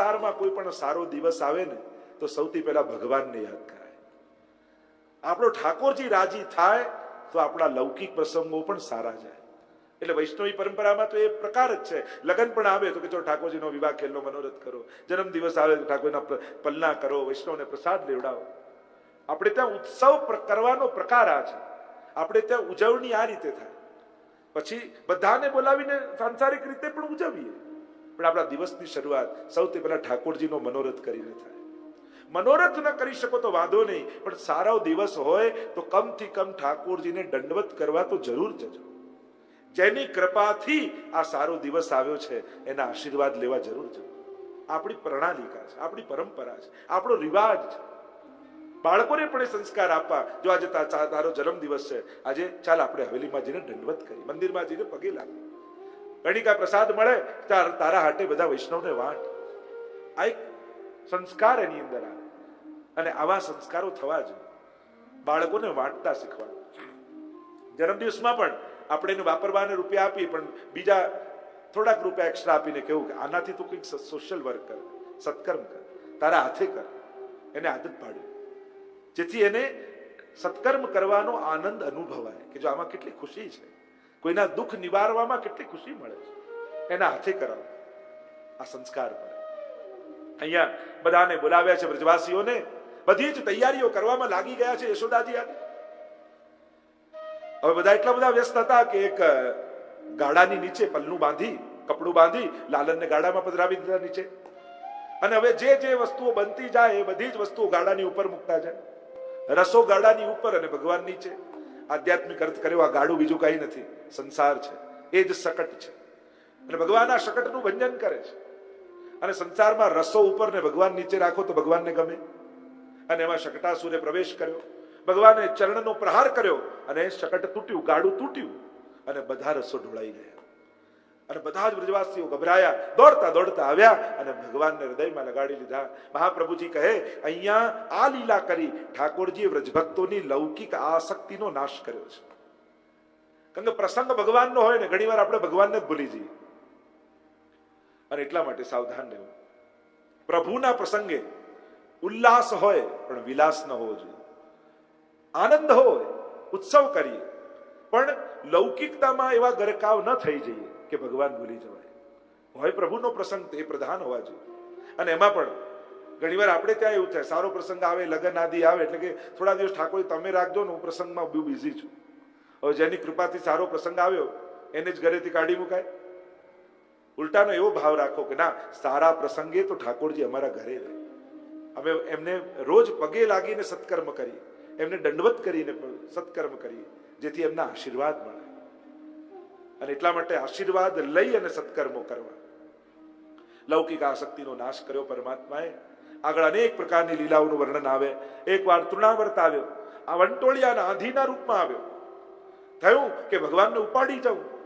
સંસારમાં કોઈ પણ સારો દિવસ આવે ને, તો સૌથી પહેલા ભગવાનને યાદ કરાય. આપણો ઠાકોરજી રાજી થાય, તો આપણા લૌકિક પ્રસંગો પણ સારા જાય. એટલે વૈષ્ણવી પરંપરામાં તો એ પ્રકાર જ છે. લગ્ન પણ આવે તો કે ચલો ઠાકોરજીનો વિવાહ ખેલનો મનોરથ કરો. જન્મ દિવસ આવે તો ઠાકોરના પલના કરો, વૈષ્ણવને પ્રસાદ લેવડાવો. આપણે ત્યાં ઉત્સવ કરવાનો પ્રકાર આ છે. આપણે ત્યાં ઉજવણી આ રીતે થાય. પછી બધાને બોલાવીને સાંસારિક રીતે પણ ઉજવીએ. પણ આપણા દિવસની શરૂઆત સૌથી પહેલા ઠાકોરજીનો મનોરથ કરીને થાય. મનોરથ ન કરી શકો તો વાંધો નહીં, પણ સારો દિવસ હોય તો કમથી કમ ઠાકોરજીને દંડવત કરવા તો જરૂર જજો. જેની કૃપાથી આ સારો દિવસ આવ્યો છે, એના આશીર્વાદ લેવા જરૂર જજો. આપણી પ્રણાલિકા છે, આપણી પરંપરા છે, આપણો રિવાજ છે. બાળકોને પણ એ સંસ્કાર આપવા, જો આજે તારો જન્મ દિવસ છે, આજે ચાલ આપણે હવેલીમાં જઈને દંડવત કરી, મંદિરમાં જઈને પગે લાગી. કણિકા પ્રસાદ મળે તાર- તારા હાટે બધા વૈષ્ણવને વાંટ. આ એક સંસ્કાર એની અંદર આવે. અને આવા સંસ્કારો થવા જોઈએ. બાળકોને વાંટતા શીખવા જન્મદિવસમાં પણ આપણે એને વાપરવાને રૂપિયા આપી, પણ બીજા થોડાક રૂપિયા એક્સ્ટ્રા આપીને કેવું કે આનાથી તું કંઈક સોશિયલ વર્ક કર, સત્કર્મ કર, તારા હાથે કર. એને આદત પાડવી. જેથી એને સત્કર્મ કરવાનો આનંદ અનુભવાય, કે જો આમાં કેટલી ખુશી છે. કોઈના દુઃખ નિવારવામાં કેટલી ખુશી મળે છે. એના હાથે કરાવો. આ સંસ્કાર પડે અહીંયા બધાને બોલાવ્યા છે બ્રજવાસીઓને બધી જ તૈયારીઓ કરવામાં લાગી ગયા છે યશોદાજી આજે હવે બધા એટલા બધા વ્યસ્ત હતા કે એક ગાડાની નીચે પલ્લું બાંધી, કપડું બાંધી, લાલનને ગાડામાં પધરાવી દીધા નીચે. અને હવે જે જે વસ્તુઓ બનતી જાય એ બધી જ વસ્તુઓ ગાડાની ઉપર મૂકતા જાય. રસો ગાડાની ઉપર અને ભગવાન નીચે. આધ્યાત્મિક અર્થ કર્યો, આ ગાડું બીજું કઈ નથી. સંસાર છે. એ જ શકટ છે. અને ભગવાન આ શકટનું ભંજન કરે છે. અને સંસારમાં રસો ઉપર ને ભગવાન નીચે રાખો તો ભગવાનને ગમે. અને એમાં શકટાસુરે પ્રવેશ કર્યો. ભગવાને ચરણનો પ્રહાર કર્યો અને શકટ તૂટ્યું ગાડું તૂટ્યું અને બધા રસો ઢોળાઈ ગયા. અને બધા જ બ્રજવાસીઓ ગભરાયા, દોડતા દોડતા આવ્યા અને ભગવાનને હૃદયમાં લગાડી લીધા. મહાપ્રભુજી કહે, અહીંયા આ લીલા કરી ઠાકોરજીએ વ્રજભક્તોની લૌકિક આસક્તિનો નાશ કર્યો છે. કારણ કે પ્રસંગ ભગવાનનો હોય ને, ઘણીવાર આપણે ભગવાનને જ ભૂલી જઈએ. અને એટલા માટે સાવધાન રહેવું. પ્રભુના પ્રસંગે ઉલ્લાસ હોય, પણ વિલાસ ન હોવો જોઈએ. આનંદ હોય, ઉત્સવ કરીએ. પણ લૌકિકતામાં એવા ગરકાવ ન થઈ જઈએ. કે ભગવાન ભૂલી જવાય. હોય પ્રભુનો પ્રસંગ તે પ્રધાન હોવા જોઈએ. અને એમાં પણ ઘણીવાર આપણે ત્યાં એવું થાય, સારો પ્રસંગ આવે, લગ્ન આદિ આવે, એટલે કે થોડા દિવસ ઠાકોર તમે રાખજો ને હું પ્રસંગમાં બહુ બિઝી છું. હવે જેની કૃપાથી સારો પ્રસંગ આવ્યો, એને જ ઘરેથી કાઢી મુકાય. ઉલટાનો એવો ભાવ રાખો કે ના, સારા પ્રસંગે તો ઠાકોરજી અમારા ઘરે રહે. અમે એમને રોજ પગે લાગીને સત્કર્મ કરીએ. એમને દંડવત કરીને સત્કર્મ કરીએ, જેથી એમના આશીર્વાદ મળે. અને એટલા માટે આશીર્વાદ લઈ અને સત્કર્મો કરવા. લૌકિક આસક્તિનો નાશ કર્યો પરમાત્માએ. આગળ અનેક પ્રકારની લીલાઓનું વર્ણન આવે. એકવાર તૃણાવર્ત આવ્યો. આ વંટોળિયાના આંધીના રૂપમાં આવ્યો. થયું કે ભગવાનને ઉપાડી જાઉં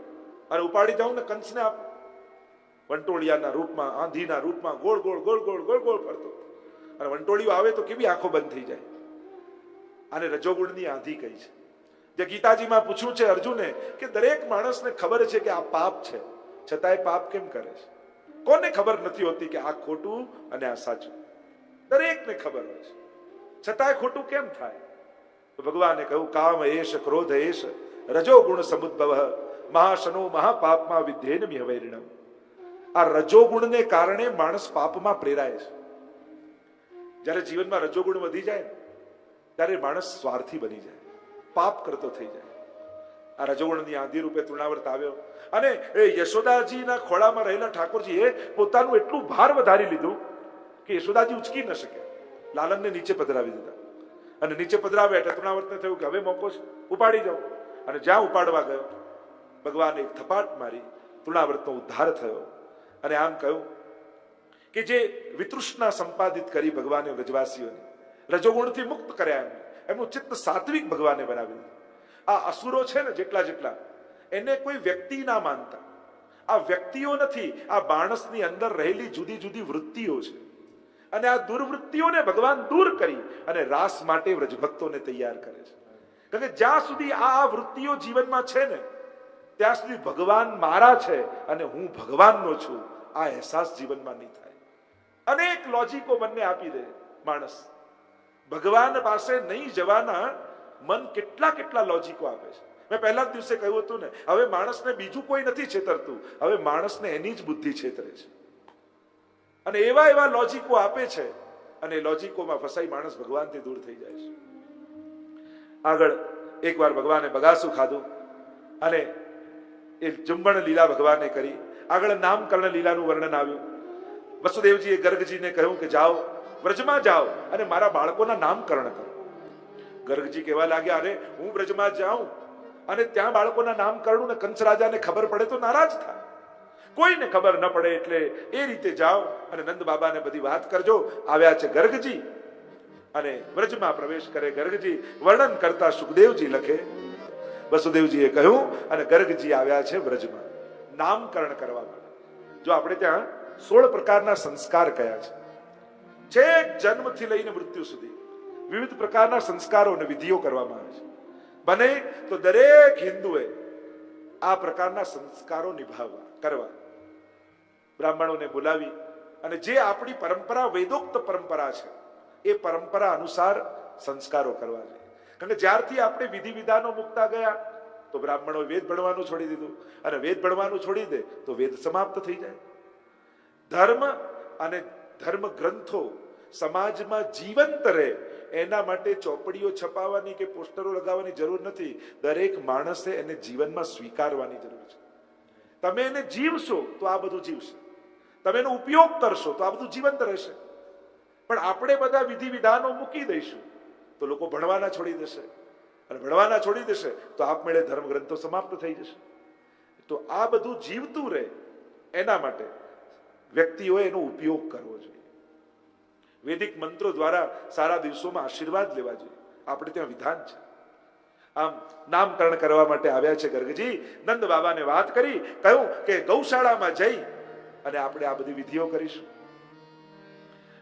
અને ઉપાડી જાઉં ને કંસને આપ વંટોળિયાના રૂપમાં, આંધીના રૂપમાં ગોળ ગોળ ગોળ ગોળ ગોળ ગોળ ફરતો. અને વંટોળિયો આવે તો કેવી આંખો બંધ થઈ જાય? આને રજોગુણની આંધી કહી છે. જે ગીતાજીમાં પૂછ્યું છે અર્જુને કે દરેક માણસને ખબર છે કે આ પાપ છે, છતાંય પાપ કેમ કરે છે? કોને ખબર નથી હોતી કે આ ખોટું અને આ સાચું? દરેકને ખબર હોય છે. છતાંય ખોટું કેમ થાય? તો ભગવાને કહ્યું, કામ એશ ક્રોધ એશ રજોગુણ સમુદ્ભવ, મહાશનો મહાપાપમાં વિધેન મિહવૈરિણમ આ રજોગુણને કારણે માણસ પાપમાં પ્રેરાય છે. જ્યારે જીવનમાં રજોગુણ વધી જાય ત્યારે માણસ સ્વાર્થી બની જાય. પાપ કરતો થઈ જાય. આ રજવણની આંધી રૂપે તૃણાવર્ત આવ્યો. અને એ યશોદાજીના ખોળામાં રહેલા ઠાકોરજીએ પોતાનું એટલું ભાર વધારી લીધું કે યશોદાજી ઉચકી ન શકે. લાલનને નીચે પધરાવી દીધા. અને નીચે પધરાવ્યા એટલે તૃણાવર્તને થયું કે હવે મોકો ઉપાડી જાઓ અને જ્યાં ઉપાડવા ગયો, ભગવાને એક થપાટ મારી, તૃણાવર્તનો ઉદ્ધાર થયો. અને આમ કહ્યું કે જે વિતૃષ્ણા સંપાદિત કરી ભગવાને વ્રજવાસીઓને, રજોગુણથી મુક્ત કર્યા એમને. એમનું ચિત્ત સાત્વિક ભગવાને બનાવ્યું. આ અસુરો છે ને જેટલા જેટલા, એને કોઈ વ્યક્તિ ના માનતા. આ વ્યક્તિઓ નથી, આ માણસની અંદર રહેલી જુદી જુદી વૃત્તિઓ છે. અને આ દુર્વૃત્તિઓને ભગવાન દૂર કરી અને રાસ માટે વ્રજભક્તોને તૈયાર કરે છે. કારણ કે જ્યાં સુધી આ વૃત્તિઓ જીવનમાં છે ને, ત્યાં સુધી ભગવાન મારા છે અને હું ભગવાનનો છું. આ અહેસાસ જીવનમાં નહીં થાય. અનેક લોજિકો મનને આપી દે, માણસ. ભગવાન પાસે નહીં જવાના મન કેટલા કેટલા લોજિકો આપે છે. મેં પહેલા દિવસે કહ્યું હતું ને, હવે માણસને બીજું કોઈ નથી છેતરતું. હવે માણસને એની જ બુદ્ધિ છેતરે છે. અને એવા એવા લોજિકો આપે છે અને લોજિકોમાં ફસાઈ માણસ ભગવાનથી દૂર થઈ જાય છે. આગળ એકવાર ભગવાને બગાસું ખાધું અને એ જુંબણ લીલા ભગવાને કરી. આગળ નામકરણ લીલાનું વર્ણન આવ્યું. વસુદેવજીએ ગર્ગજીને કહ્યું કે જાઓ વ્રજમાં જાઓ અને મારા બાળકોના નામકરણ કરો. ગર્ગજી કહેવા લાગ્યા, અરે, હું વ્રજમાં જાઉં અને ત્યાં બાળકોના નામકરણ કરું ને કંસ રાજાને ખબર પડે તો નારાજ થાય. કોઈને ખબર ન પડે એટલે એ રીતે જાઓ અને નંદ બાબાને બધી વાત કરજો. આવ્યા છે ગર્ગજી અને વ્રજમાં પ્રવેશ કરે ગર્ગજી. વર્ણન કરતા સુખદેવજી લખે, વસુદેવજીએ કહ્યું અને ગર્ગજી આવ્યા છે વ્રજમાં. નામકરણ કરવા જો આપણે ત્યાં સોળ પ્રકારના સંસ્કાર કયા છે. છેક જન્મથી લઈને મૃત્યુ સુધી વિવિધ પ્રકારના સંસ્કારો અને વિધિઓ કરવામાં આવે છે. બને તો દરેક હિન્દુએ આ પ્રકારના સંસ્કારો નિભાવવા, કરવા. બ્રાહ્મણોને બોલાવી અને જે આપણી પરંપરા, વેદોક્ત પરંપરા છે, એ પરંપરા અનુસાર સંસ્કારો કરવા જોઈએ. કારણ કે જ્યારથી આપણે વિધિ વિધાનો મૂકતા ગયા, તો બ્રાહ્મણો વેદ ભણવાનું છોડી દીધું. અને વેદ ભણવાનું છોડી દે તો વેદ સમાપ્ત થઈ જાય. ધર્મ અને ધર્મ ગ્રંથો સમાજમાં જીવંત રહે, એના માટે ચોપડીઓ છપાવવાની કે પોસ્ટરો લગાવવાની જરૂર નથી. દરેક માણસે એને જીવનમાં સ્વીકારવાની જરૂર છે. તમે એને જીવશો તો આ બધું જીવશે. તમે એનો ઉપયોગ કરશો તો આ બધું જીવંત રહેશે. પણ આપણે બધા વિધિ વિધાનો મૂકી દઈશું તો લોકો ભણવાના છોડી દેશે. અને ભણવાના છોડી દેશે તો આપમેળે ધર્મગ્રંથો સમાપ્ત થઈ જશે. તો આ બધું જીવતું રહે એના માટે વ્યક્તિઓએ એનો ઉપયોગ કરવો જોઈએ. વૈદિક મંત્રો દ્વારા સારા દિવસોમાં આશીર્વાદ લેવા જોઈએ. આપણે ત્યાં વિધાન છે. આમ નામકરણ કરવા માટે આવ્યા છે ગર્ગજી, નંદ બાબાને વાત કરી, કહ્યું કે ગૌશાળામાં જઈ અને આપણે આ બધી વિધિઓ કરીશું.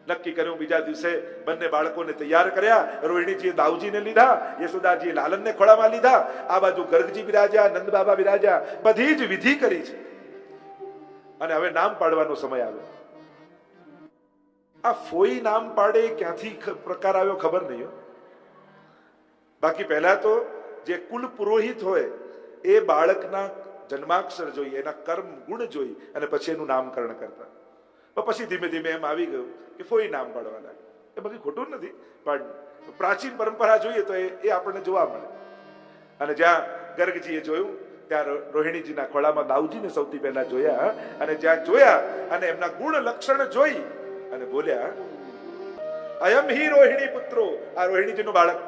નક્કી કર્યું બીજા દિવસે બંને બાળકોને તૈયાર કર્યા રોહિણીજીએ દાઉજીને લીધા, યશોદાજીએ લાલનને ખોળામાં લીધા, આ બાજુ ગર્ગજી બિરાજ્યા, નંદ બાબા બિરાજ્યા, બધી જ વિધિ કરી છે. અને હવે નામ પાડવાનો સમય આવ્યો. આ ફોઈ નામ પાડે ક્યાંથી પ્રકાર આવ્યો ખબર નહીં. બાકી પહેલા તો જે કુલ પુરોહિત હોય, એ બાળકના જન્માક્ષર જોઈ એના કર્મ ગુણ જોઈ અને પછી એનું નામકરણ કરતા. પછી ધીમે ધીમે એમ આવી ગયું કે ફોઈ નામ પાડવાના. એ બાકી ખોટું નથી, પણ પ્રાચીન પરંપરા જોઈએ તો એ આપણને જોવા મળે. અને જ્યાં ગર્ગજીએ જોયું, ત્યાં રોહિણીજીના ખોળામાં દાઉજીને સૌથી પહેલા જોયા, અને જ્યાં જોયા અને એમના ગુણ લક્ષણ જોઈ અને બોલ્યા અયમ હિ રોહિણી પુત્રો. આ રોહિણીજીનું બાળક.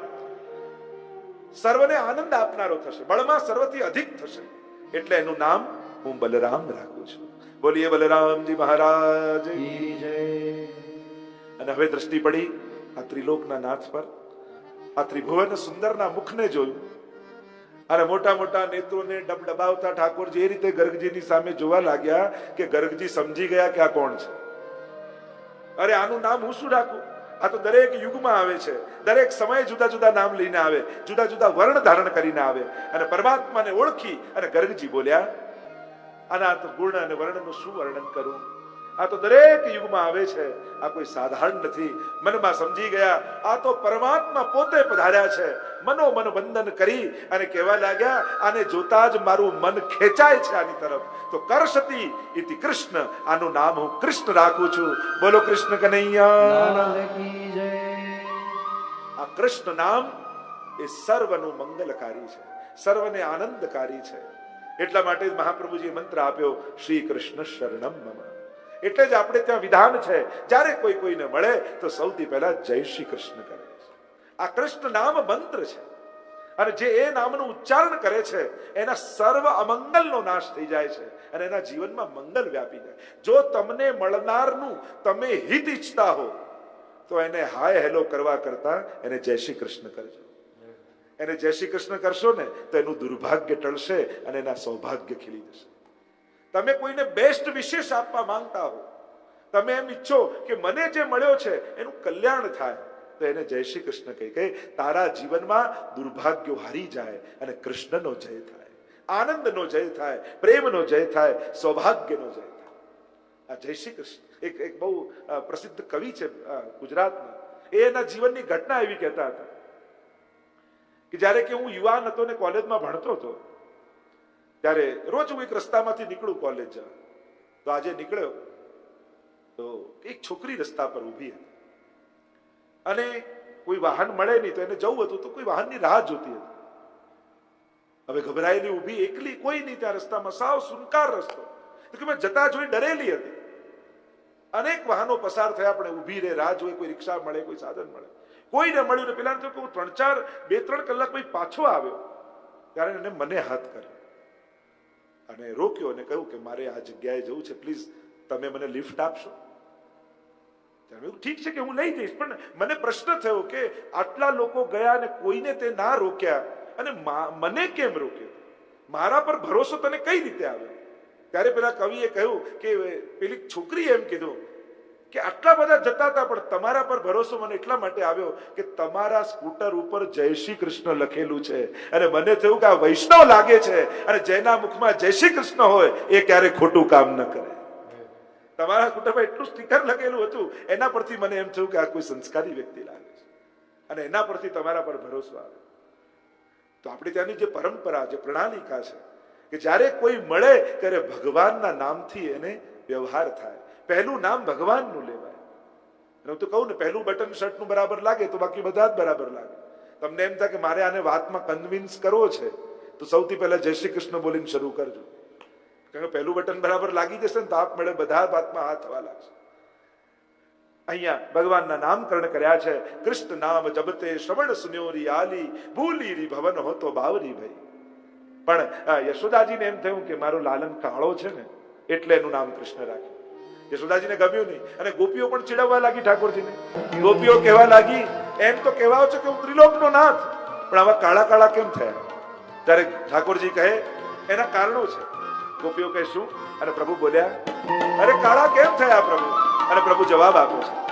સર્વને આનંદ આપનારો થશે બળમાં સર્વથી અધિક થશે એટલે એનું નામ હું બલરામ રાખું છું. બોલીએ બલરામજી મહારાજ. અને હવે દ્રષ્ટિ પડી આ ત્રિલોકના નાથ પર. આ ત્રિભુવન સુંદરના મુખને જોયું. અને મોટા મોટા નેત્રોને ડબડબાવતા ઠાકોરજી એ રીતે ગર્ગજીની સામે જોવા લાગ્યા કે ગર્ગજી સમજી ગયા કે આ કોણ છે. અરે, આનું નામ હું શું રાખું? આ તો દરેક યુગમાં આવે છે. દરેક સમયે જુદા જુદા નામ લઈને આવે, જુદા જુદા વર્ણ ધારણ કરીને આવે. અને પરમાત્માને ઓળખી અને ગર્ગજી બોલ્યા આના તો ગુણ અને વર્ણનું શું વર્ણન કરું? આ તો દરેક યુગમાં આવે છે. આ કોઈ સાધારણ નથી. મનમાં સમજી ગયા આ તો પરમાત્મા પોતે પધાર્યા છે. મનો મન બંધન કરી અને કહેવા લાગ્યા આને જોતા જ મારું મન ખેંચાય છે આની તરફ. તો કરશતી ઇતિ કૃષ્ણ આનું નામ હું કૃષ્ણ રાખું છું. બોલો કૃષ્ણ કનૈયા. આ કૃષ્ણ નામ એ સર્વનું મંગલકારી છે. સર્વને આનંદકારી છે. એટલા માટે જ મહાપ્રભુજીએ મંત્ર આપ્યો શ્રી કૃષ્ણ શરણમ મમ. એટલે જ આપણે ત્યાં વિધાન છે. જ્યારે કોઈ કોઈને મળે, તો સૌથી પહેલા જય શ્રી કૃષ્ણ કરે છે. આ કૃષ્ણ નામ મંત્ર છે. અને જે એ નામનું ઉચ્ચારણ કરે છે, એના સર્વ અમંગલનો નાશ થઈ જાય છે અને એના જીવનમાં મંગલ વ્યાપી જાય. જો તમને મળનારનું તમે હિત ઈચ્છતા હો, તો એને હાય હેલો કરવા કરતા એને જય શ્રી કૃષ્ણ કરજો. એને જય શ્રી કૃષ્ણ કરશો ને, તો એનું દુર્ભાગ્ય ટળશે અને એના સૌભાગ્ય ખીલી જશે. તમે કોઈને બેસ્ટ વિશેષ આપવા માંગતા હો. તમે એમ ઈચ્છો કે મને જે મળ્યો છે, એનું કલ્યાણ થાય. તો એને જય શ્રી કૃષ્ણ કહી કે તારા જીવનમાં દુર્ભાગ્યો હારી જાય અને કૃષ્ણનો જય થાય. આનંદનો જય થાય, પ્રેમનો જય થાય, સૌભાગ્યનો જય થાય. આ જય શ્રી કૃષ્ણ. એક એક બહુ પ્રસિદ્ધ કવિ છે ગુજરાતના એ એના જીવનની ઘટના એવી કહેતા હતા કે જ્યારે કે હું યુવાન હતો ને કોલેજમાં ભણતો હતો ત્યારે રોજ હું એક રસ્તામાંથી નીકળું કોલેજ તો આજે નીકળ્યો. તો એક છોકરી રસ્તા પર ઊભી હતી. અને કોઈ વાહન મળે નહીં તો એને જવું હતું તો કોઈ વાહનની રાહ જોતી હતી. હવે ગભરાયેલી ઊભી એકલી કોઈ નહીં ત્યાં રસ્તામાં. સાવ સુનકાર રસ્તો. કે મેં જતા જોઈ ડરેલી હતી. અનેક વાહનો પસાર થયા આપણે ઊભી રહે, રાહ જોઈ, કોઈ રિક્ષા મળે, કોઈ સાધન મળે. કોઈને મળ્યું ને પેલા હું ત્રણ ચાર, બે ત્રણ કલાક પછી પાછો આવ્યો. ત્યારે એને મને હાથ કર્યો. અને રોક્યો અને કહ્યું કે મારે આ જગ્યાએ જવું છે. પ્લીઝ તમે મને લિફ્ટ આપશો. ઠીક છે કે હું લઈ જઈશ, પણ મને પ્રશ્ન થયો કે આટલા લોકો ગયા અને કોઈને તે ના રોક્યા? અને મને કેમ રોક્યો? મારા પર ભરોસો તને કઈ રીતે આવ્યો? ત્યારે પેલા કવિએ કહ્યું કે, પેલી છોકરી એમ કીધું કે આટલા બધા જતા હતા, પણ તમારા પર ભરોસો મને એટલા માટે આવ્યો કે તમારા સ્કૂટર ઉપર જય શ્રી કૃષ્ણ લખેલું છે. અને મને થયું કે આ વૈષ્ણવ લાગે છે અને જેના મુખમાં જય શ્રી કૃષ્ણ હોય, એ ક્યારે ખોટું કામ ન કરે. તમારા સ્કૂટરમાં એટલું સ્ટીકર લખેલું હતું, એના પરથી મને એમ થયું કે આ કોઈ સંસ્કારી વ્યક્તિ લાગે છે. અને એના પરથી તમારા પર ભરોસો આવે તો આપણે ત્યાંની જે પરંપરા, જે પ્રણાલિકા છે, કે જ્યારે કોઈ મળે ત્યારે ભગવાનના નામથી એને વ્યવહાર થાય. પહેલું નામ ભગવાનનું લેવાય. હું તો કહું ને, પહેલું બટન શર્ટનું બરાબર લાગે તો બાકી બધા જ બરાબર લાગે. તમને એમ થાય કે મારે આને વાતમાં કન્વિન્સ કરવો છે, તો સૌથી પહેલા જય શ્રી કૃષ્ણ બોલીને શરૂ કરજો. કારણ કે પહેલું બટન બરાબર લાગી જશે ને તો આપ મળે બધા વાતમાં હાથ થવા લાગશે. અહીંયા ભગવાનના નામકરણ કર્યા છે. કૃષ્ણ નામ જબતે શ્રવણ સુન્યોરી આલી, ભૂલી રી ભવન હો તો બાવરી ભાઈ. પણ યશોદાજીને એમ થયું કે મારો લાલન કાળો છે ને, એટલે એનું નામ કૃષ્ણ રાખ્યું. યશોદાજીને ગમ્યું નહીં. અને ગોપીઓ પણ ચીડવવા લાગી ઠાકોરજીને. ગોપીઓ કહેવા લાગી, એમ તો કહેવાઓ છે કે હું ત્રિલોકનો નાથ. પણ આવા કાળા કાળા કેમ થયા? ત્યારે ઠાકોરજી કહે, એના કારણો છે. ગોપીઓ કહે, શું? અને પ્રભુ બોલ્યા, અરે કાળા કેમ થયા પ્રભુ? અને પ્રભુ જવાબ આપ્યો છે.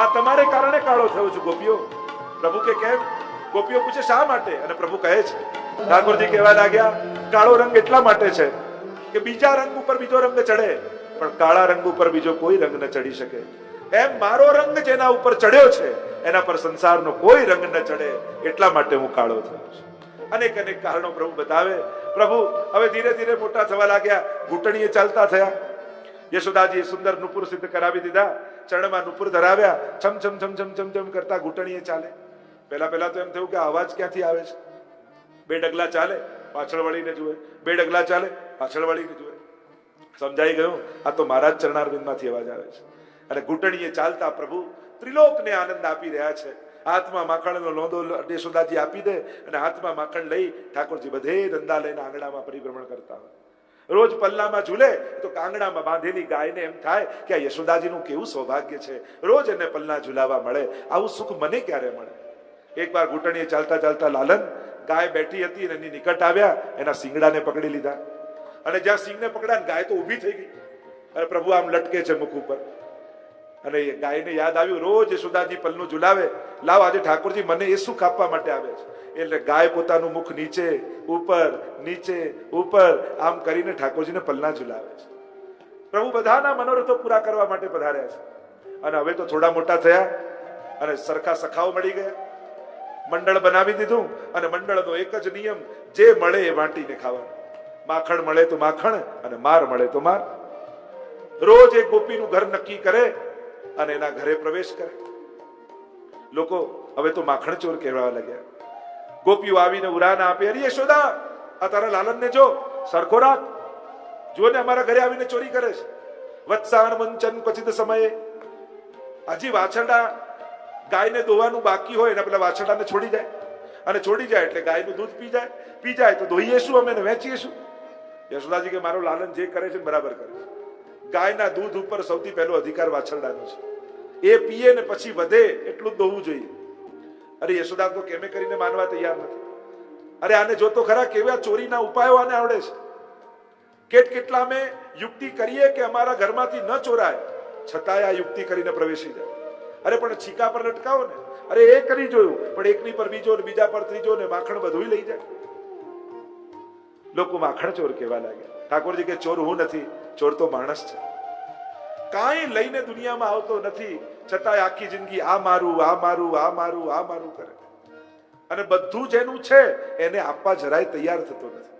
આ તમારે કારણે કાળો થયો છું ગોપીઓ. પ્રભુ કે, કેમ? ગોપીઓ પૂછે, શા માટે? અને પ્રભુ કહે છે, ઠાકોરજી કહેવા લાગ્યા કાળો રંગ એટલા માટે છે કે બીજા રંગ ઉપર બીજો રંગ ચડે, પણ કાળા રંગ ઉપર બીજો કોઈ રંગ ન ચડી શકે. એમ મારો રંગ જેના ઉપર ચડ્યો છે, એના પર સંસારનો કોઈ રંગ ન ચડે એટલા માટે હું કાળો થયો અનેક અનેક કારણો પ્રભુ બતાવે. પ્રભુ, હવે ધીરે ધીરે મોટા થવા લાગ્યા, ઘૂંટણીએ ચાલતા થયા. યશોદાજીએ સુંદર નુપુર સિદ્ધ કરાવી દીધા, ચરણમાં નુપુર ધરાવ્યા, છમ છમ છમ છમ છમ છમ કરતા ઘૂંટણીએ ચાલે. પહેલા પહેલા તો એમ થયું કે અવાજ ક્યાંથી આવે છે? બે ડગલા ચાલે. પાછળ વળીને જુએ. બે ડગલા ચાલે પાછળ વળીને જુએ. સમજાઈ ગયું? આ તો મારા જ ચરણારવિંદમાંથી અવાજ આવે છે. અને ઘૂંટણીએ ચાલતા પ્રભુ ત્રિલોકને આનંદ આપી રહ્યા છે. હાથમાં માખણનો લોંદો યશોદાજી આપી દે અને હાથમાં માખણ લઈ ઠાકોરજી બધે ધંધા લઈને આંગણામાં પરિભ્રમણ કરતા હોય. રોજ પલ્લામાં ઝૂલે, તો આંગણામાં બાંધેલી ગાયને એમ થાય કે આ યશોદાજીનું કેવું સૌભાગ્ય છે. રોજ એને પલ્લા ઝુલાવા મળે. આવું સુખ મને ક્યારે મળે? એકવાર ઘૂંટણીએ ચાલતા ચાલતા લાલન ગાય બેઠી હતી અને એની નિકટ આવ્યા, એના સિંગડાને પકડી લીધા. અને જ્યાં સિંગને પકડ્યા ને ગાય તો ઊભી થઈ ગઈ. અને પ્રભુ આમ લટકે છે મુખ ઉપર. અને એ ગાયને યાદ આવ્યું, રોજ સુદાજી પલનું ઝુલાવે, લાવ આજે ઠાકોરજી મને એ સુખ આપવા માટે આવે છે. એટલે ગાય પોતાનું મુખ નીચે, ઉપર નીચે, ઉપર, આમ કરીને ઠાકોરજીને પલના ઝુલાવે છે. પ્રભુ બધાના મનોરથો પૂરા કરવા માટે પધાર્યા છે. અને હવે તો થોડા મોટા થયા, અને સરખા સખાઓ મળી ગયા. મંડળ બનાવી દીધું અને મંડળનો એક જ નિયમ, જે મળે એ વાંટીને ખાવાનું. માખણ મળે તો માખણ અને માર મળે તો માર. રોજ એ ગોપીનું ઘર નક્કી કરે અને એના ઘરે પ્રવેશ કરે. લોકો હવે તો માખણ ચોર કહેવા લાગ્યા. ગોપીઓ આવીને ઉરાના આપે, અરે યશોદા આ તારા લાલનને જો, સરખો રાખ. જો ને અમારા ઘરે આવીને ચોરી કરે છે. વત્સાન મંચન પછી સમયે. હજી વાછરડા ગાયને દોવાનું બાકી હોય એના પેલા વાછરડાને છોડી જાય. અને છોડી જાય એટલે ગાયનું દૂધ પી જાય. પી જાય તો ધોઈએ શું અમે વેચીએ શું યશોદાજી કે, મારું લાલન જે કરે છે બરાબર કરે છે. ગાયના દૂધ ઉપર સૌથી પહેલો અધિકાર વાછરડાનો છે. એ પીએ ને પછી વધે એટલું જ દોવું જોઈએ. અરે યશોદા તો કેમે કરીને માનવા તૈયાર નથી. અરે આને જોતો ખરા કેવા ચોરીના ઉપાયો આને આવડે છે. કેટ કેટલા અમે યુક્તિ કરીએ કે અમારા ઘરમાંથી ન ચોરાય. છતાંય આ યુક્તિ કરીને પ્રવેશી જાય. અરે, પણ છીકા પર લટકાવો ને. અરે, એ કરી જોયું. પણ એકની પર બીજો ને બીજા પર ત્રીજો ને માખણ બધું લઈ જાય. લોકો માખણ ચોર કહેવા લાગ્યા. ઠાકોરજી કે, ચોર હું નથી. ચોર તો માણસ છે. કાંઈ લઈને દુનિયામાં આવતો નથી. છતાંય આખી જિંદગી આ મારું આ મારું આ મારું આ મારું કરે. અને બધું જેનું છે, એને આપવા જરાય તૈયાર થતો નથી.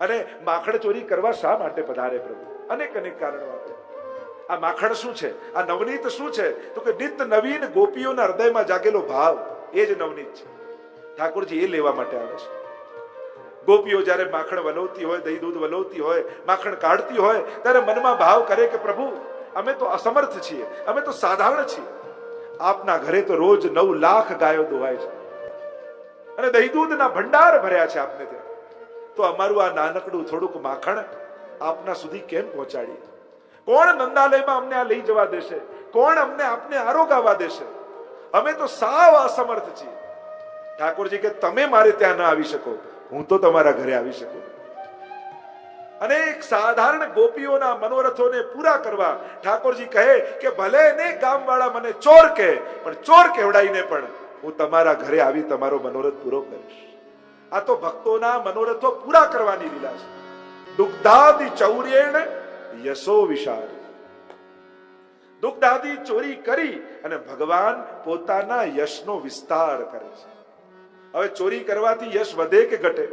અને માખણ ચોરી કરવા શા માટે પધારે પ્રભુ? અનેક અનેક કારણો આપે. આ માખણ શું છે? આ નવનીત શું છે? તો કે નિત્ય નવીન ગોપીઓના હૃદયમાં જાગેલો ભાવ, એ જ નવનીત છે. ઠાકોરજી એ લેવા માટે આવે છે. ગોપીઓ જ્યારે માખણ વલોવતી હોય, દહીં દૂધ વલોવતી હોય, માખણ કાઢતી હોય, ત્યારે મનમાં ભાવ કરે કે પ્રભુ, અમે તો અસમર્થ છીએ, અમે તો સાધારણ છીએ. આપના ઘરે તો રોજ નવ લાખ ગાયો દોવાય છે. અને દહીં દૂધના ભંડાર ભર્યા છે આપને ત્યાં. તો અમારું આ નાનકડું થોડુંક માખણ આપના સુધી કેમ પહોંચાડીએ? કોણ નંદાલયમાં અમને આ લઈ જવા દેશે? કોણ અમને આપને આરોગાવા દેશે? અમે તો સાવ અસમર્થ છીએ. ઠાકોરજી કે તમે મારે ત્યાં ન આવી શકો. હું તો તમારા ઘરે આવી શકું. અનેક સાધારણ ગોપીઓના મનોરથોને પૂરા કરવા ઠાકોરજી કહે કે ભલે ને ગામવાળા મને ચોર કહે, પણ ચોર કહેવડાઈને પણ હું તમારા ઘરે આવી તમારો મનોરથ પૂરો કરીશ. આ તો ભક્તોના મનોરથો પૂરા કરવાની લીલા છે. દુગ્ધાદિ ચૌર્યેણ યશો વિશાળ. દુગ્ધાદિ ચોરી કરી અને ભગવાન પોતાના યશનો વિસ્તાર કરે છે. હવે ચોરી કરવાથી યશ વધે કે ઘટે?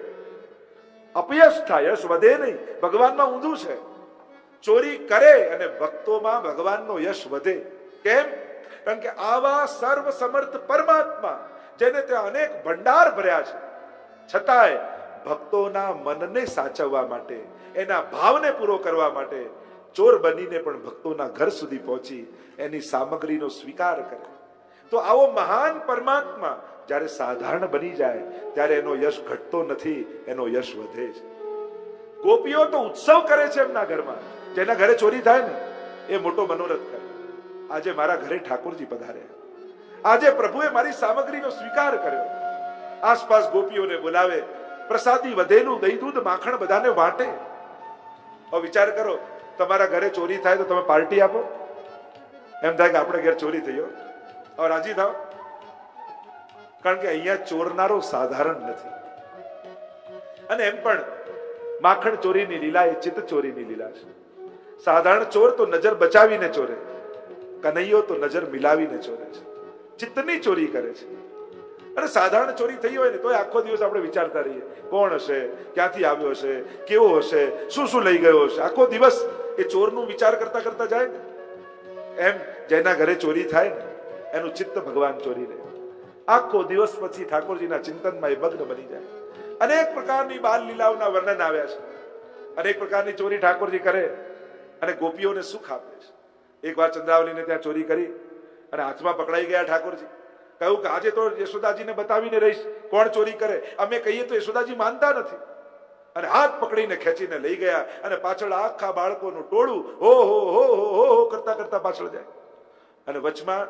અપયશ થાય, યશ વધે નહીં. ભગવાનમાં ઊંધું છે. ચોરી કરે અને ભક્તોમાં ભગવાનનો યશ વધે. કેમ? કારણ કે આવા સર્વ સમર્થ પરમાત્મા, જેને ત્યાં અનેક ભંડાર ભર્યા છે, છતાંય ભક્તોના મનને સાચવવા માટે, એના ભાવને પૂરો કરવા માટે ચોર બનીને પણ ભક્તોના ઘર સુધી પહોંચી એની સામગ્રીનો સ્વીકાર કરે. તો આવો મહાન પરમાત્મા જ્યારે સાધારણ બની જાય, ત્યારે એનો યશ ઘટતો નથી, એનો યશ વધે છે. ગોપીઓ તો ઉત્સવ કરે છે એમના ઘરમાં. જેના ઘરે ચોરી થાય ને, એ મોટો મનોરથ કરે. આજે મારા ઘરે ઠાકોરજી પધાર્યા. આજે પ્રભુએ મારી સામગ્રીનો સ્વીકાર કર્યો. આસપાસ ગોપીઓને બોલાવે પ્રસાદી વધેલું, દહીં, દૂધ, માખણ બધાને વાટે. હવે વિચાર કરો, તમારા ઘરે ચોરી થાય તો તમે પાર્ટી આપો. એમ થાય કે આપણે ઘેર ચોરી હો. હવે રાજી થાવ કારણ કે અહીંયા ચોરનારો સાધારણ નથી. અને એમ પણ, માખણ ચોરીની લીલા એ ચિત્ત ચોરીની લીલા છે. સાધારણ ચોર તો નજર બચાવીને ચોરે. કનૈયો તો નજર મિલાવીને ચોરે છે. ચિત્તની ચોરી કરે છે. અને સાધારણ ચોરી થઈ હોય ને તોય આખો દિવસ આપણે વિચારતા રહીએ, કોણ હશે, ક્યાંથી આવ્યો હશે, કેવો હશે, શું શું લઈ ગયો હશે? આખો દિવસ એ ચોરનું વિચાર કરતા કરતા જાય ને. એમ જેના ઘરે ચોરી થાય ને, એનું ચિત્ત ભગવાન ચોરી લે. આખો દિવસ પછી ઠાકોરજીના ચિંતનમાં એ ભગ્ન બની જાય. અનેક પ્રકારની બાલ લીલાઓના વર્ણન આવ્યા છે. અનેક પ્રકારની ચોરી ઠાકોરજી કરે અને ગોપીઓને સુખ આપે છે. એકવાર ચંદ્રાવલીને ત્યાં ચોરી કરી અને હાથમાં પકડાઈ ગયા ઠાકોરજી. કહ્યું કે આજે તો યશોદાજીને બતાવીને રહીશ, કોણ ચોરી કરે? અમે કહીએ તો યશોદાજી માનતા નથી. અને હાથ પકડીને ખેંચીને લઈ ગયા અને પાછળ આખા બાળકોનું ટોળું હો હો હો હો હો કરતા કરતા પાછળ જાય. અને વચમાં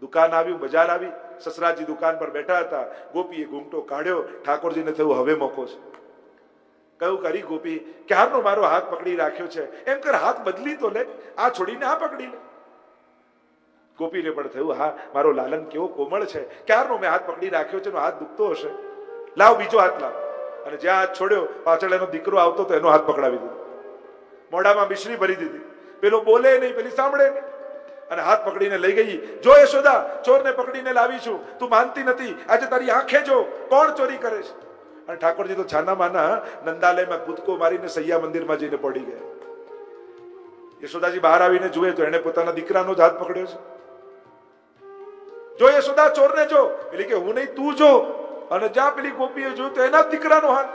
દુકાન આવ્યું, બજાર આવી, સસરાજી દુકાન પર બેઠા હતા. ગોપીએ ઘૂંઘટો કાઢ્યો, ઠાકોરજીને થયું હવે મોકો છે. કહ્યું કરી ગોપી, ક્યારનો મારો હાથ પકડી રાખ્યો છે? એમ કર, હાથ બદલી તો લે, આ છોડીને આ પકડી લે. ગોપીને પણ થયું, હા, મારો લાલન કેવો કોમળ છે. ક્યારનો મેં હાથ પકડી રાખ્યો છે હાથ દુખતો હશે? લાવ બીજો હાથ લાવ. અને જ્યાં હાથ છોડ્યો, પાછળ એનો દીકરો આવતો તો એનો હાથ પકડાવી દીધો. મોઢામાં મિશ્રી ભરી દીધી. પેલો બોલે નહીં, પેલી સાંભળે નહીં. અને હાથ પકડીને લઈ ગઈ. જો યશોદા, ચોરને પકડીને લાવી છું. તું માનતી નથી. આજે તારી આંખે જો, કોણ ચોરી કરે છે? અને ઠાકોરજી તો છાના માના નંદાલયમાં કૂદકો મારીને સૈયા મંદિરમાં જઈને પડી ગયા. યશોદાજી બહાર આવીને જુએ તો એને પોતાના દીકરાનો જ હાથ પકડ્યો છે. જો એ યશોદા ચોરને જો, પેલી કે, હું નહીં, તું જો. અને જ્યાં પેલી ગોપીએ જોયું તો એના દીકરાનો હાથ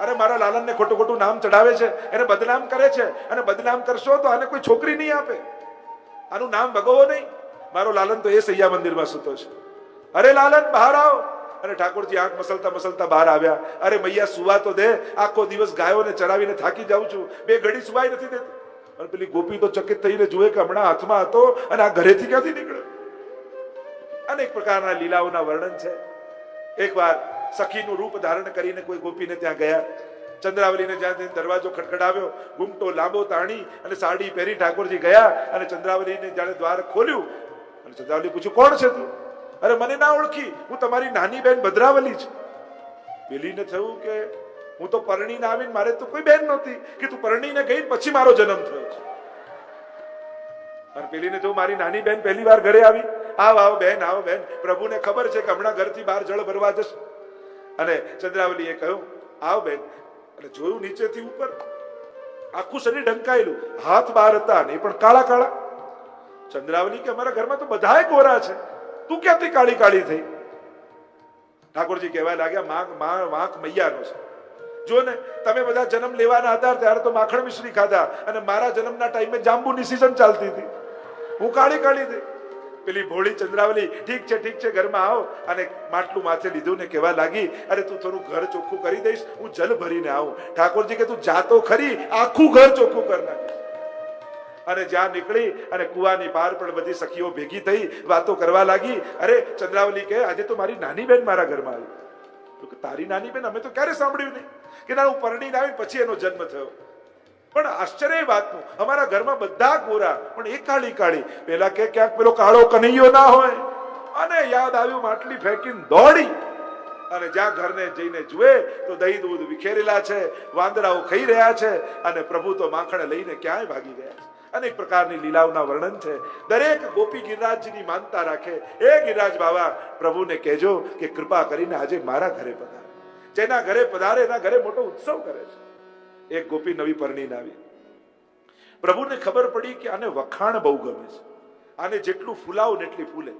અરે, મારા લાલનને ખોટું ખોટું નામ ચડાવે છે, એને બદનામ કરે છે, અને બદનામ કરશો તો આને કોઈ છોકરી નહીં આપે. આનું નામ ભગવો નહીં. મારો લાલન તો એ સૈયા મંદિરમાં સૂતો છે. અરે, લાલન, બહાર આવ. અને ઠાકોરજી, આંખ મસલતા મસલતા બહાર આવ્યા. અરે, મૈયા, સુવા તો દે. આખો દિવસ ગાયોને ચરાવીને થાકી જાઉં છું. બે ઘડી સુવાય નથી દેતી. અને પેલી ગોપી તો ચકિત થઈને જુએ કે હમણાં હાથમાં હતો અને આ ઘરેથી ક્યાંથી નીકળ્યો? અનેક પ્રકારના લીલાઓના વર્ણન છે. એકવાર સખીનું રૂપ ધારણ કરીને કોઈ ગોપીને ત્યાં ગયા. ચંદ્રાવલીને જ્યાં દરવાજો ખટખડાવ્યો ઘૂમટો લાંબો તાણી અને સાડી પહેરી ઠાકોરજી ગયા અને ચંદ્રાવલીને જાણે દ્વાર ખોલ્યું. અને ચંદ્રાવલી પૂછ્યું, કોણ છે તું? અરે, મને ના ઓળખી. હું તમારી નાની બેન ભદ્રાવલી છું પેલીને થયું કે, હું તો પરણીને આવીને મારે તો કોઈ બેન નહોતી, કે તું પરણીને ગઈ પછી મારો જન્મ થયો અને પેલીને થયું, મારી નાની બેન પહેલી વાર ઘરે આવી. આવ આવ, બેન આવ, બેન. પ્રભુને ખબર છે કે હમણાં ઘરથી બહાર જળ ભરવા જશે. અને ચંદ્રાવલીએ કહ્યું, આવ, બેન. અને જોયું નીચેથી ઉપર. આખું શરીર ઢંકાયેલું. હાથ બહાર હતા ને પણ કાળા કાળા. ચંદ્રાવલી કે, અમારા ઘરમાં તો બધાય ગોરા છે. તું ક્યાંથી કાળી કાળી થઈ? ઠાકોરજી કહેવા લાગ્યા, માગ, મા- વાંક મૈયાનો છે. જો ને, તમે બધા જન્મ લેવાના હતા, ત્યારે તો માખણ મિશ્રી ખાધા. અને મારા જન્મના ટાઈમે જાંબુની સિઝન ચાલતી હતી. હું કાળી કાળી થઈ. પેલી ભોળી ચંદ્રાવલી, ઠીક છે ઠીક છે, ઘરમાં આવો. અને માટલું માથે લીધું ને કહેવા લાગી, અરે તું થોડું ઘર ચોખ્ખું કરી દઈશ, હું જલ ભરીને આવું. ઠાકોરજી કે, તું જાતો ખરી, આખું ઘર ચોખ્ખું કર નાખ. અને જ્યાં નીકળી અને કુવાની પાર પણ બધી સખીઓ ભેગી થઈ વાતો કરવા લાગી, અરે ચંદ્રાવલી કે, આજે તો મારી નાની બેન મારા ઘરમાં આવી. તારી નાની બેન અમે તો ક્યારે સાંભળ્યું નહીં? કે, ના, હું પરણીને આવી પછી એનો જન્મ થયો. પણ આશ્ચર્ય વાતનું, અમારા ઘરમાં બધા ગોરા, પણ એ કાળી કાળી. પેલા કે ક્યાંક પેલો કાળો કનૈયો ના હોય. અને યાદ આવ્યું માટલી ફેંકીને દોડી. અને જ્યાં ઘરને જઈને જુએ, તો દહીં દૂધ વિખેરેલા છે, વાંદરાઓ ખાઈ રહ્યા છે, અને પ્રભુ તો માખણ લઈને ક્યાંય ભાગી ગયા છે. અનેક પ્રકારની લીલાઓના વર્ણન છે. દરેક ગોપી ગિરિરાજજીની માનતા રાખે. એ ગિરિરાજ બાબા પ્રભુને કહેજો કે કૃપા કરીને આજે મારા ઘરે પધારે. જેના ઘરે પધારે એના ઘરે મોટો ઉત્સવ કરે છે. એક ગોપી નવી પરણીને આવી. પ્રભુને ખબર પડી કે આને વખાણ બહુ ગમે છે. આને જેટલું ફૂલાવું એટલી ફૂલે.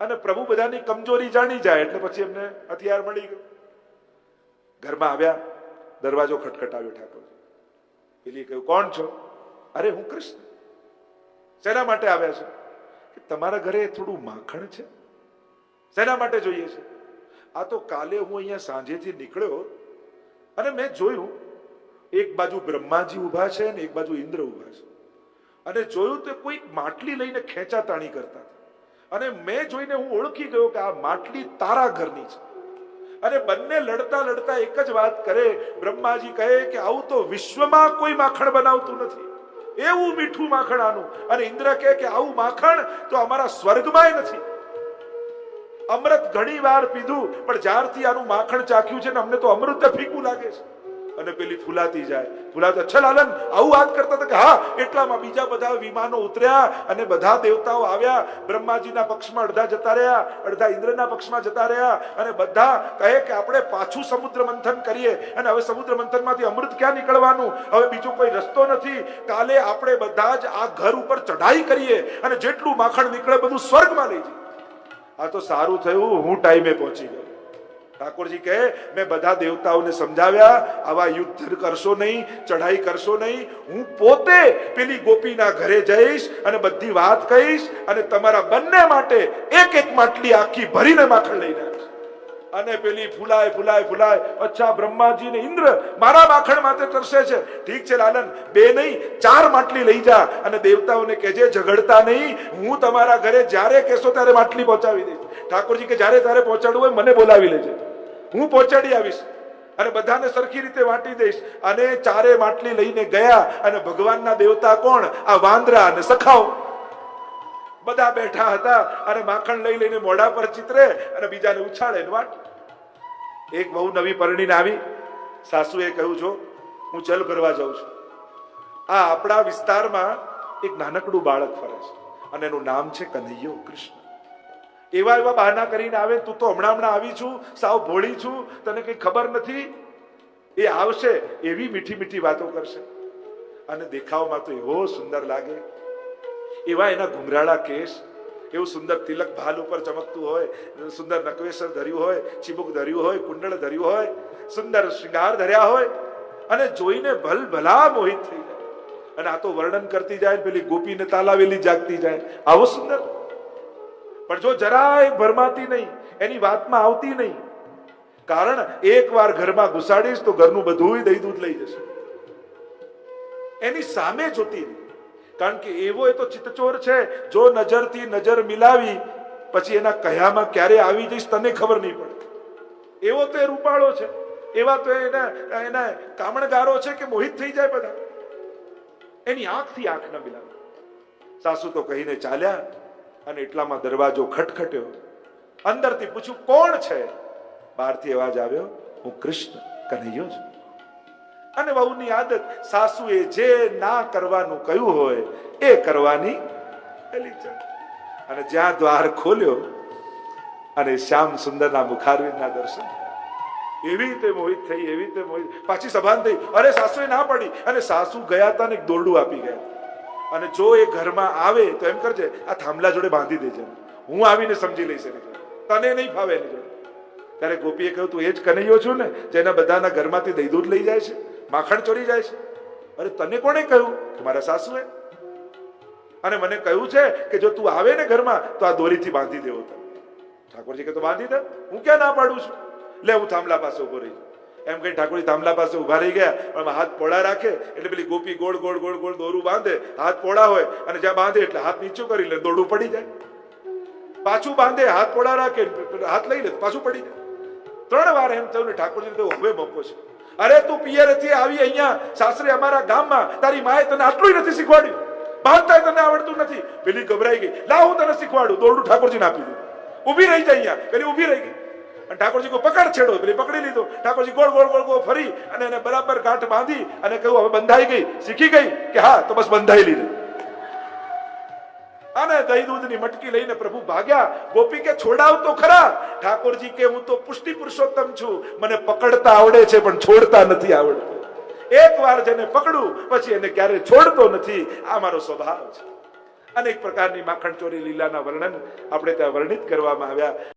અને પ્રભુ બધાની કમજોરી જાણી જાય એટલે પછી એમને હથિયાર મળી ગયું. ઘરમાં આવ્યા, દરવાજો ખટખટાવ્યો ઠાકોર પેલી કહ્યું, કોણ છો? અરે, હું કૃષ્ણ. શેના માટે આવ્યા છો? કે તમારા ઘરે થોડું માખણ છે. શેના માટે જોઈએ છે? આ તો કાલે હું અહીંયા સાંજેથી નીકળ્યો અને મેં જોયું એક બાજુ બ્રહ્માજી ઊભા છે ને એક બાજુ ઇન્દ્ર ઊભા છે. અને જોયું તો કોઈ માટલી લઈને ખેંચાતાણી કરતા અને મેં જોઈને હું ઓળખી ગયો કે આ માટલી તારા ઘરની છે. અને બંને લડતા લડતા એક જ વાત કરે, બ્રહ્માજી કહે કે આવું તો વિશ્વમાં કોઈ માખણ બનાવતું નથી. એવું મીઠું માખણ આનું. અને ઇન્દ્ર કહે કે આવું માખણ તો અમારા સ્વર્ગમાંય નથી. અમૃત ઘણી વાર પીધું, પણ જ્યારથી આનું માખણ ચાખ્યું છે ને અમને તો અમૃત ફીકું લાગે છે. અને પેલી ફૂલાતી જાય. ફૂલાતા, અચ્છા લાલન, આવું વાત કરતા હતા કે હા, એટલામાં બીજા બધા વિમાનો ઉતર્યા અને બધા દેવતાઓ આવ્યા. બ્રહ્માજીના પક્ષમાં અડધા જતા રહ્યા, અડધા ઇન્દ્રના પક્ષમાં જતા રહ્યા અને બધા કહે કે આપણે પાછું સમુદ્ર મંથન કરીએ અને હવે સમુદ્ર મંથનમાંથી અમૃત ક્યાં નીકળવાનું? હવે બીજો કોઈ રસ્તો નથી. કાલે આપણે બધા જ આ ઘર ઉપર ચઢાઈ કરીએ અને જેટલું માખણ નીકળે બધું સ્વર્ગમાં લઈ જઈએ. આ તો સારું થયું, હું ટાઈમે પહોંચી ગયો. ઠાકોરજી કહે, મેં બધા દેવતાઓને સમજાવ્યા, આવા યુદ્ધ કરશો નહીં, ચઢાઈ કરશો નહીં. હું પોતે પેલી ગોપીના ઘરે જઈશ અને બધી વાત કહીશ અને તમારા બંને માટે એક એક માટલી આખી ભરીને માખણ લઈ આવીશ અને પેલી ફૂલાય ફૂલાય ફૂલાય. અચ્છા, બ્રહ્માજી ને ઇન્દ્ર મારા માખણ માટે તરસે છે. ઠીક છે, લાલન, બે નહીં, ચાર માટલી લઈ જા અને દેવતાઓને કહેજે, ઝઘડતા નહીં. હું તમારા ઘરે જ્યારે કહેશો ત્યારે માટલી પહોંચાવી દઈશ. ઠાકોરજી કે જ્યારે તારે પહોંચાડવું હોય મને બોલાવી લેજે. હું પહોંચાડી આવીશ અને બધાને સરખી રીતે વાંટી દઈશ. અને ચારે માટલી લઈને ગયા અને ભગવાનના દેવતા કોણ? આ વાંદરા અને સખાઓ. બધા બેઠા હતા અને માખણ લઈ લઈને મોઢા પર ચિતરે અને બીજાને ઉછાળે વાટ. એક બહુ નવી પરણીને આવી. સાસુએ કહ્યું છો હું ચલ કરવા જાઉં છું. આ આપણા વિસ્તારમાં એક નાનકડું બાળક ફરે છે અને એનું નામ છે કનૈયો કૃષ્ણ. એવા એવા બહાના કરીને આવે, તું તો હમણાં હમણાં આવી છું, સાવ ભોળી છું, તને કઈ ખબર નથી? એ આવશે, એવી મીઠી મીઠી વાતો કરશે. અને દેખાવમાં તો એવો સુંદર લાગે. એવા એના ઘુંઘરાળા કેસ, એવું સુંદર તિલક ભાલ ઉપર ચમકતું હોય, સુંદર નકવેસર ધર્યું હોય, ચીબુક ધર્યું હોય, કુંડળ ધર્યું હોય, સુંદર શૃંગાર ધર્યા હોય, અને જોઈને ભલ ભલા મોહિત થઈ જાય. અને આ તો વર્ણન કરતી જાય પેલી ગોપીને તાલાવેલી જાગતી જાય. આવો સુંદર. પણ જો જરાય ભરમાતી નહીં, એની વાતમાં આવતી નહીં, કારણ એકવાર ઘરમાં ઘુસાડીશ તો ઘરનું બધું દહીં દૂધ લઈ જશે. એની સામે જોતી કારણ કે એવો એ તો ચિત્તચોર છે, જો નજરથી નજર મિલાવી, પછી એના કહ્યામાં ક્યારે આવી જઈશ તને ખબર નહીં પડે. એવો તો એ રૂપાળો છે, એવા તો એના એના કામણગારો છે કે મોહિત થઈ જાય બધા. એની આંખથી આંખ ન મિલાવે. સાસુ તો કહીને ચાલ્યા અને એટલામાં દરવાજો ખટખટ્યો. અંદરથી પૂછ્યું, કોણ છે? બહારથી અવાજ આવ્યો, હું કૃષ્ણ, કનૈયો છું. અને વહુની આદત, સાસુએ જે ના કરવાનું કહ્યું હોય, એ કરવાની અને જ્યાં દ્વાર ખોલ્યો અને શ્યામ સુંદરના મુખારવિંદના દર્શન એવી રીતે મોહિત થઈ, એવી રીતે મોહિત. પાછી સભાન થઈ. અરે, સાસુએ ના પડી. અને સાસુ ગયા હતા ને દોરડું આપી ગયા અને જો એ ઘરમાં આવે તો એમ કરજે, આ થાંભલા જોડે બાંધી દેજે. હું આવીને સમજી લઈશ એને તને નહીં ફાવે એની જોડે. ત્યારે ગોપીએ કહ્યું, તું એ જ કનૈયો છું ને, જેના બધાના ઘરમાંથી દહીં દૂધ લઈ જાય છે, માખણ ચોરી જાય છે. અરે, તને કોણે કહ્યું? મારા સાસુએ. અને મને કહ્યું છે કે જો તું આવે ને ઘરમાં, તો આ દોરીથી બાંધી દેવો ઠાકોરજી કે તો બાંધી દે. હું ક્યાં ના પાડું છું? લે, હું થાંભલા પાસે ઊભો રહી. એમ કઈ ઠાકોરજી થાંભલા પાસે ઊભા રહી ગયા, પણ હાથ પોળા રાખે, એટલે પેલી ગોપી ગોળ ગોળ ગોળ ગોળ દોરું બાંધે, હાથ પોળા હોય, અને જ્યાં બાંધે એટલે હાથ નીચું કરી લે દોરડું પડી જાય. પાછું બાંધે, હાથ પોળા રાખે હાથ લઈ લે, પાછું પડી જાય. ત્રણ વાર એમ થયું ને ઠાકોરજી તો હવે મોકો છે. અરે તું પિયરેથી આવી અહીંયા, સાસરે અમારા ગામમાં, તારી માએ તને આટલું નથી શીખવાડ્યું. બાંધતા તને આવડતું નથી. પેલી ગભરાઈ ગઈ લાવ હું તને શીખવાડું, દોરડું ઠાકોરજીને આપી દીધું ઊભી રહી જાય અહીંયા, પેલી ઊભી રહી ગઈ. અને ઠાકોરજી કો પકડ છેડો, પેલી પકડી લીધો. ઠાકોરજી ગોળ ગોળ ગોળ ગોળ ફરી અને એને બરાબર ગાંઠ બાંધી અને કહ્યું, હવે બંધાઈ ગઈ. શીખી ગઈ કે હા, તો બસ બંધાઈ લીધી. અને દહીં દૂધની મટકી લઈને પ્રભુ ભાગ્યા. ગોપી કે, છોડાવ તો ખરા. ઠાકોરજી કે, હું તો પુષ્ટિ પુરુષોત્તમ છું. મને પકડતા આવડે છે, પણ છોડતા નથી આવડતું. એક વાર જેને પકડું પછી એને ક્યારે છોડતો નથી, આ મારો સ્વભાવ છે. અનેક પ્રકારની માખણ ચોરી લીલાના વર્ણન આપણે ત્યાં વર્ણિત કરવામાં આવ્યા.